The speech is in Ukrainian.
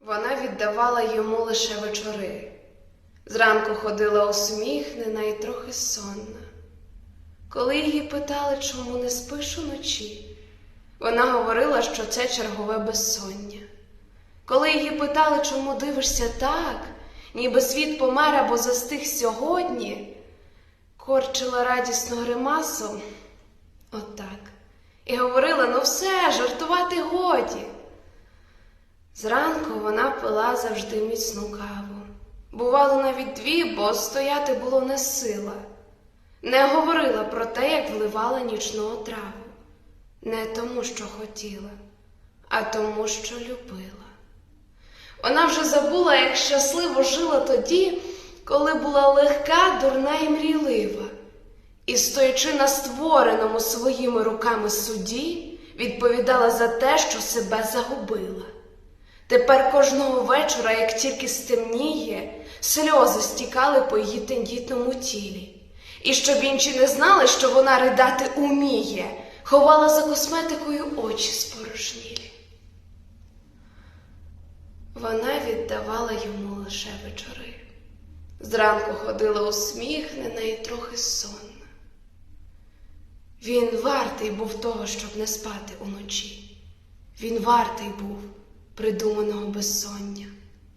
Вона віддавала йому лише вечори. Зранку ходила усміхнена і трохи сонна. Коли її питали, чому не спиш уночі, вона говорила, що це чергове безсоння. Коли її питали, чому дивишся так, ніби світ помер або застиг сьогодні, корчила радісну гримасу отак. І говорила: ну все, жартувати годі. Зранку вона пила завжди міцну каву. Бувало навіть дві, бо стояти було не сила. Не говорила про те, як вливала нічну отраву. Не тому, що хотіла, а тому, що любила. Вона вже забула, як щасливо жила тоді, коли була легка, дурна і мрійлива, і, стоячи на створеному своїми руками суді, відповідала за те, що себе загубила. Тепер кожного вечора, як тільки стемніє, сльози стікали по її тендітному тілі. І щоб інші не знали, що вона ридати уміє, ховала за косметикою очі спорожнілі. Вона віддавала йому лише вечори. Зранку ходила усміхнена і трохи сонна. Він вартий був того, щоб не спати уночі. Він вартий був придуманого безсоння.